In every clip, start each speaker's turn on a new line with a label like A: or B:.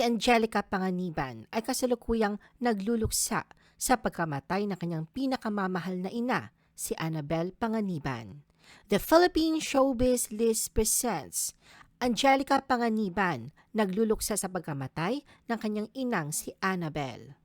A: Si Angelica Panganiban ay kasalukuyang nagluluksa sa pagkamatay ng kanyang pinakamamahal na ina, si Annabel Panganiban. The Philippine Showbiz List presents Angelica Panganiban nagluluksa sa pagkamatay ng kanyang inang si Annabel.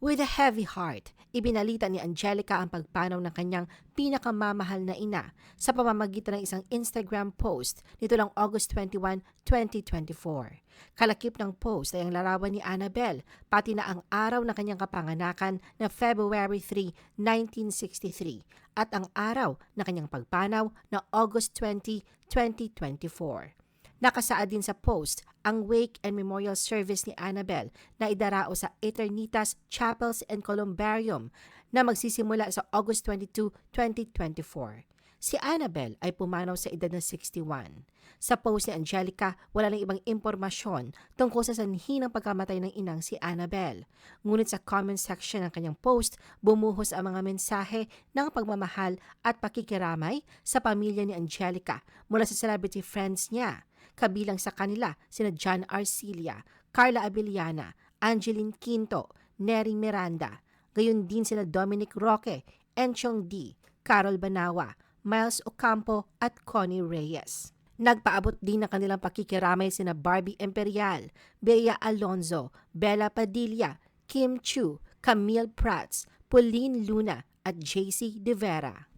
A: With a heavy heart, ibinalita ni Angelica ang pagpanaw ng kanyang pinakamamahal na ina sa pamamagitan ng isang Instagram post nito lang August 21, 2024. Kalakip ng post ay ang larawan ni Annabel, pati na ang araw ng kanyang kapanganakan na February 3, 1963 at ang araw ng kanyang pagpanaw na August 20, 2024. Nakasaad din sa post ang wake and memorial service ni Annabel na idarao sa Eternitas Chapels and Columbarium na magsisimula sa August 22, 2024. Si Annabel ay pumanaw sa edad na 61. Sa post ni Angelica, wala nang ibang impormasyon tungkol sa sanhi ng pagkamatay ng inang si Annabel. Ngunit sa comment section ng kanyang post, bumuhos ang mga mensahe ng pagmamahal at pakikiramay sa pamilya ni Angelica mula sa celebrity friends niya. Kabilang sa kanila sina John Arcilia, Carla Abellana, Angeline Quinto, Neri Miranda, gayon din sila Dominic Roque, Enchong D, Carol Banawa, Miles Ocampo at Connie Reyes. Nagpaabot din ng kanilang pakikiramay sina Barbie Imperial, Bea Alonzo, Bella Padilla, Kim Chu, Camille Prats, Pauline Luna at JC De Vera.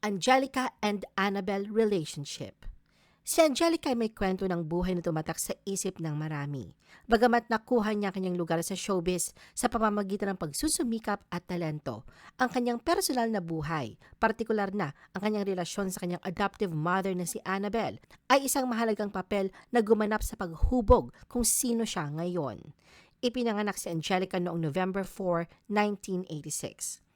A: Angelica and Annabel Relationship Si Angelica ay may kwento ng buhay na tumatak sa isip ng marami. Bagamat nakuha niya kanyang lugar sa showbiz sa pamamagitan ng pagsusumikap at talento, ang kanyang personal na buhay, partikular na ang kanyang relasyon sa kanyang adoptive mother na si Annabel, ay isang mahalagang papel na gumanap sa paghubog kung sino siya ngayon. Ipinanganak si Angelica noong November 4, 1986.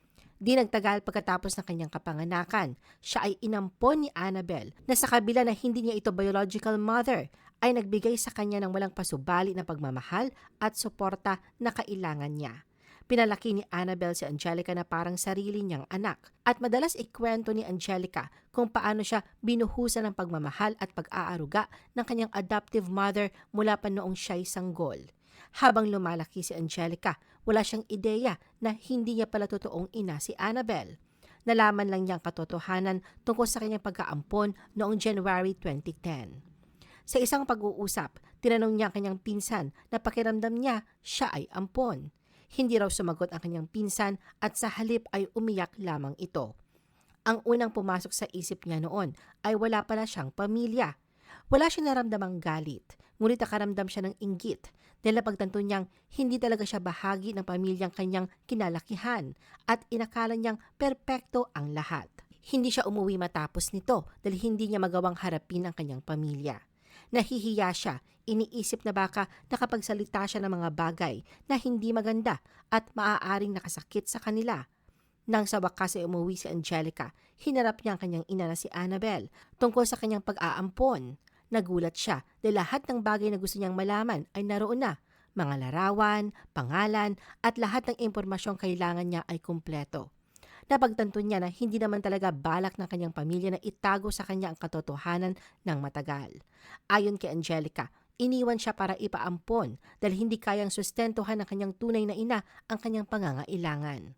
A: Di nagtagal pagkatapos ng kanyang kapanganakan, siya ay inampon ni Annabel na sa kabila na hindi niya ito biological mother, ay nagbigay sa kanya ng walang pasubali na pagmamahal at suporta na kailangan niya. Pinalaki ni Annabel si Angelica na parang sarili niyang anak at madalas ikwento ni Angelica kung paano siya binuhusan ng pagmamahal at pag-aaruga ng kanyang adoptive mother mula pa noong siya'y sanggol. Habang lumalaki si Angelica, wala siyang ideya na hindi niya pala totoong ina si Annabel. Nalaman lang niyang katotohanan tungkol sa kanyang pagkaampon noong January 2010. Sa isang pag-uusap, tinanong niya ang kanyang pinsan na pakiramdam niya siya ay ampon. Hindi raw sumagot ang kanyang pinsan at sa halip ay umiyak lamang ito. Ang unang pumasok sa isip niya noon ay wala pala siyang pamilya. Wala siyang naramdamang galit, ngunit nakaramdam siya ng inggit dahil napagtanto niyang hindi talaga siya bahagi ng pamilyang kanyang kinalakihan at inakala niyang perpekto ang lahat. Hindi siya umuwi matapos nito dahil hindi niya magawang harapin ang kanyang pamilya. Nahihiya siya, iniisip na baka nakapagsalita siya ng mga bagay na hindi maganda at maaaring nakasakit sa kanila. Nang sa wakas ay umuwi si Angelica, hinarap niya ang kanyang ina na si Annabel tungkol sa kanyang pag-aampon. Nagulat siya dahil lahat ng bagay na gusto niyang malaman ay naroon na. Mga larawan, pangalan, at lahat ng impormasyong kailangan niya ay kumpleto. Napagtanto niya na hindi naman talaga balak ng kanyang pamilya na itago sa kanya ang katotohanan ng matagal. Ayon kay Angelica, iniwan siya para ipaampon dahil hindi kayang sustentuhan ng kanyang tunay na ina ang kanyang pangangailangan.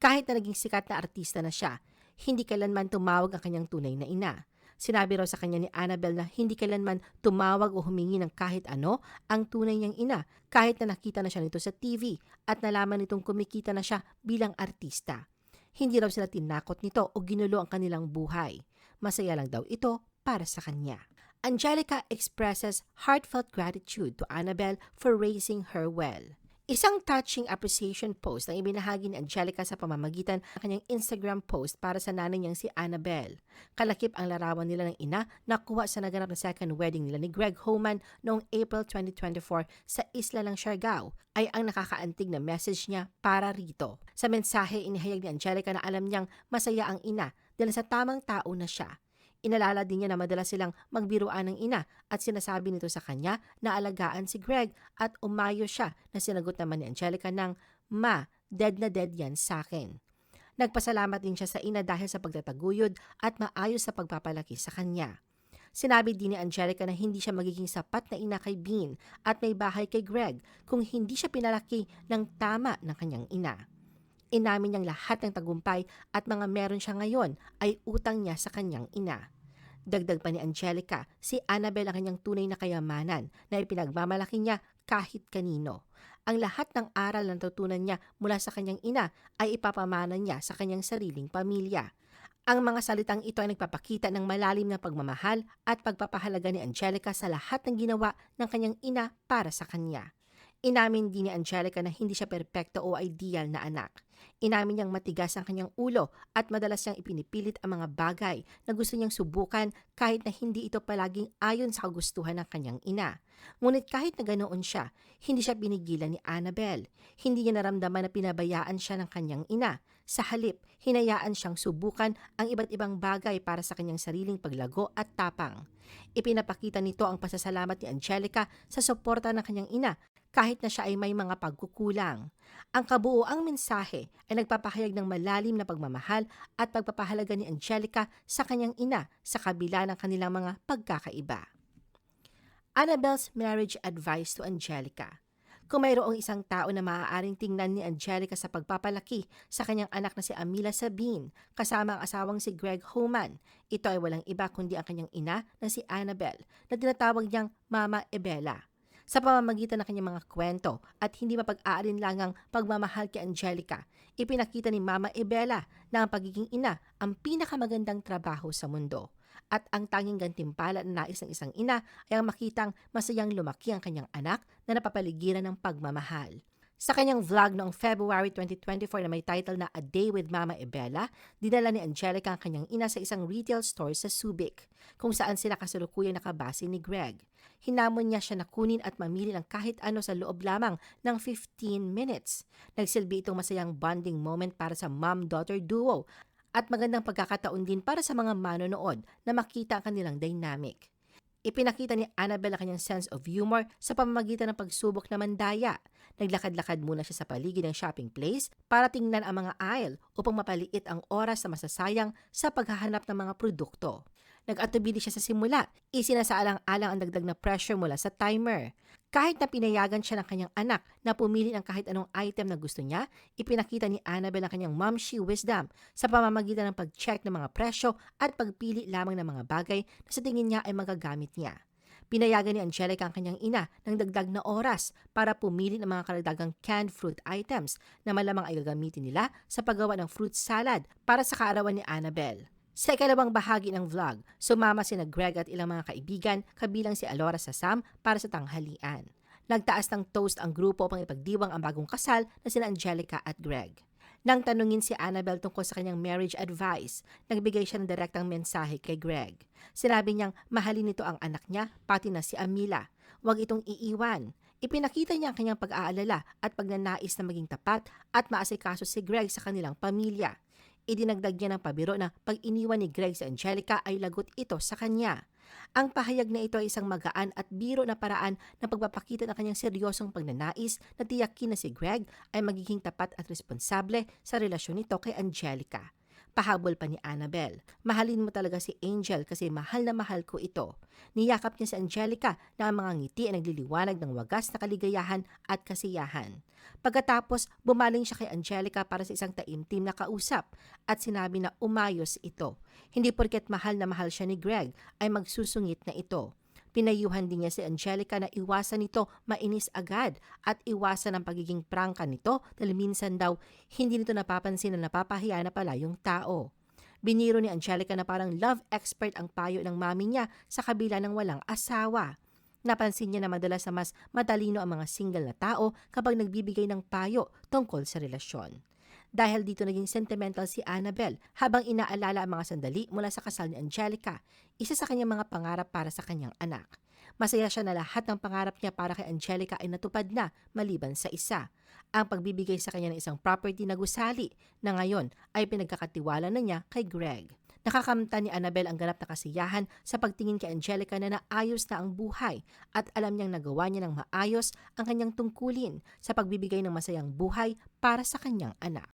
A: Kahit na naging sikat na artista na siya, hindi kailanman tumawag ang kanyang tunay na ina. Sinabi raw sa kanya ni Annabel na hindi kailanman tumawag o humingi ng kahit ano ang tunay niyang ina kahit na nakita na siya nito sa TV at nalaman nitong kumikita na siya bilang artista. Hindi raw sila tinakot nito o ginulo ang kanilang buhay. Masaya lang daw ito para sa kanya. Angelica expresses heartfelt gratitude to Annabel for raising her well. Isang touching appreciation post ang ibinahagi ni Angelica sa pamamagitan ng kanyang Instagram post para sa nanay niyang si Annabel. Kalakip ang larawan nila ng ina na kuha sa naganap na second wedding nila ni Greg Homan noong April 2024 sa isla ng Siargao ay ang nakakaantig na message niya para rito. Sa mensahe, inihayag ni Angelica na alam niyang masaya ang ina dahil sa tamang tao na siya. Inalala din niya na madalas silang magbiruan ng ina at sinasabi nito sa kanya na alagaan si Greg at umayo siya na sinagot naman ni Angelica ng, Ma, dead na dead yan sa akin. Nagpasalamat din siya sa ina dahil sa pagtataguyod at maayos sa pagpapalaki sa kanya. Sinabi din ni Angelica na hindi siya magiging sapat na ina kay Bean at may bahay kay Greg kung hindi siya pinalaki ng tama ng kanyang ina. Inamin niyang lahat ng tagumpay at mga meron siya ngayon ay utang niya sa kanyang ina. Dagdag pa ni Angelica, si Annabel ang kanyang tunay na kayamanan na ipinagmamalaki niya kahit kanino. Ang lahat ng aral na natutunan niya mula sa kanyang ina ay ipapamana niya sa kanyang sariling pamilya. Ang mga salitang ito ay nagpapakita ng malalim na pagmamahal at pagpapahalaga ni Angelica sa lahat ng ginawa ng kanyang ina para sa kanya. Inamin din ni Angelica na hindi siya perpekto o ideal na anak. Inamin niyang matigas ang kanyang ulo at madalas niyang ipinipilit ang mga bagay na gusto niyang subukan kahit na hindi ito palaging ayon sa kagustuhan ng kanyang ina. Ngunit kahit na ganoon siya, hindi siya pinigilan ni Annabel. Hindi niya naramdaman na pinabayaan siya ng kanyang ina. Sa halip, hinayaan siyang subukan ang iba't ibang bagay para sa kanyang sariling paglago at tapang. Ipinapakita nito ang pasasalamat ni Angelica sa suporta ng kanyang ina kahit na siya ay may mga pagkukulang. Ang kabuoang mensahe ay nagpapahayag ng malalim na pagmamahal at pagpapahalaga ni Angelica sa kanyang ina sa kabila ng kanilang mga pagkakaiba. Annabelle's marriage advice to Angelica. Kung mayroong isang tao na maaaring tingnan ni Angelica sa pagpapalaki sa kanyang anak na si Amila Sabine kasama ang asawang si Greg Homan, ito ay walang iba kundi ang kanyang ina na si Annabelle na tinatawag niyang Mama Ebella sa pamamagitan ng kanyang mga kwento at hindi mapag-aalinlangang pagmamahal kay Angelica, ipinakita ni Mama Ebella na ang pagiging ina ang pinakamagandang trabaho sa mundo. At ang tanging gantimpala na nais ng isang ina ay ang makitang masayang lumaki ang kanyang anak na napapaligiran ng pagmamahal. Sa kanyang vlog noong February 2024 na may title na A Day with Mama Ebella, dinala ni Angelica ang kanyang ina sa isang retail store sa Subic, kung saan sila kasalukuyang nakabase ni Greg. Hinamon niya siya na kunin at mamili ng kahit ano sa loob lamang ng 15 minutes. Nagsilbi itong masayang bonding moment para sa mom-daughter duo at magandang pagkakataon din para sa mga manonood na makita ang kanilang dynamic. Ipinakita ni Annabelle ang kanyang sense of humor sa pamamagitan ng pagsubok na mandaya. Naglakad-lakad muna siya sa paligid ng shopping place para tingnan ang mga aisle upang mapaliit ang oras na masasayang sa paghahanap ng mga produkto. Nag-atubili siya sa simula, isinasaalang-alang ang dagdag na pressure mula sa timer. Kahit na pinayagan siya ng kanyang anak na pumili ng kahit anong item na gusto niya, ipinakita ni Annabelle ang kanyang momshi wisdom sa pamamagitan ng pag-check ng mga presyo at pagpili lamang ng mga bagay na sa tingin niya ay magagamit niya. Pinayagan ni Angelica ang kanyang ina ng dagdag na oras para pumili ng mga karagdagang canned fruit items na malamang ay gagamitin nila sa paggawa ng fruit salad para sa kaarawan ni Annabelle. Sa ikalawang bahagi ng vlog, sumama sina Greg at ilang mga kaibigan kabilang si Alora sa Sam para sa tanghalian. Nagtaas ng toast ang grupo upang ipagdiwang ang bagong kasal na sina Angelica at Greg. Nang tanungin si Annabelle tungkol sa kanyang marriage advice, nagbigay siya ng direktang mensahe kay Greg. Sinabi niyang mahalin nito ang anak niya, pati na si Amila. Huwag itong iiwan. Ipinakita niya ang kanyang pag-aalala at pagnanais na maging tapat at maasikaso si Greg sa kanilang pamilya. Idinagdag niya ng pabiro na pag iniwan ni Greg sa Angelica ay lagot ito sa kanya. Ang pahayag na ito ay isang magaan at biro na paraan ng pagpapakita ng kanyang seryosong pagnanais na tiyakin na si Greg ay magiging tapat at responsable sa relasyon nito kay Angelica. Pahabol pa ni Annabelle, mahalin mo talaga si Angel kasi mahal na mahal ko ito. Niyakap niya si Angelica na ang mga ngiti ay nagliliwanag ng wagas na kaligayahan at kasiyahan. Pagkatapos, bumaling siya kay Angelica para sa isang taimtim na kausap at sinabi na umayos ito. Hindi porket mahal na mahal siya ni Greg ay magsusungit na ito. Pinayuhan din niya si Angelica na iwasan nito mainis agad at iwasan ang pagiging prangka nito dahil minsan daw hindi nito napapansin na napapahiya na pala yung tao. Biniro ni Angelica na parang love expert ang payo ng mami niya sa kabila ng walang asawa. Napansin niya na madalas na mas matalino ang mga single na tao kapag nagbibigay ng payo tungkol sa relasyon. Dahil dito naging sentimental si Annabelle habang inaalala ang mga sandali mula sa kasal ni Angelica, isa sa kanyang mga pangarap para sa kanyang anak. Masaya siya na lahat ng pangarap niya para kay Angelica ay natupad na maliban sa isa. Ang pagbibigay sa kanya ng isang property na gusali na ngayon ay pinagkakatiwala na niya kay Greg. Nakakamta ni Annabel ang ganap na kasiyahan sa pagtingin kay Angelica na naayos na ang buhay at alam niyang nagawa niya ng maayos ang kanyang tungkulin sa pagbibigay ng masayang buhay para sa kanyang anak.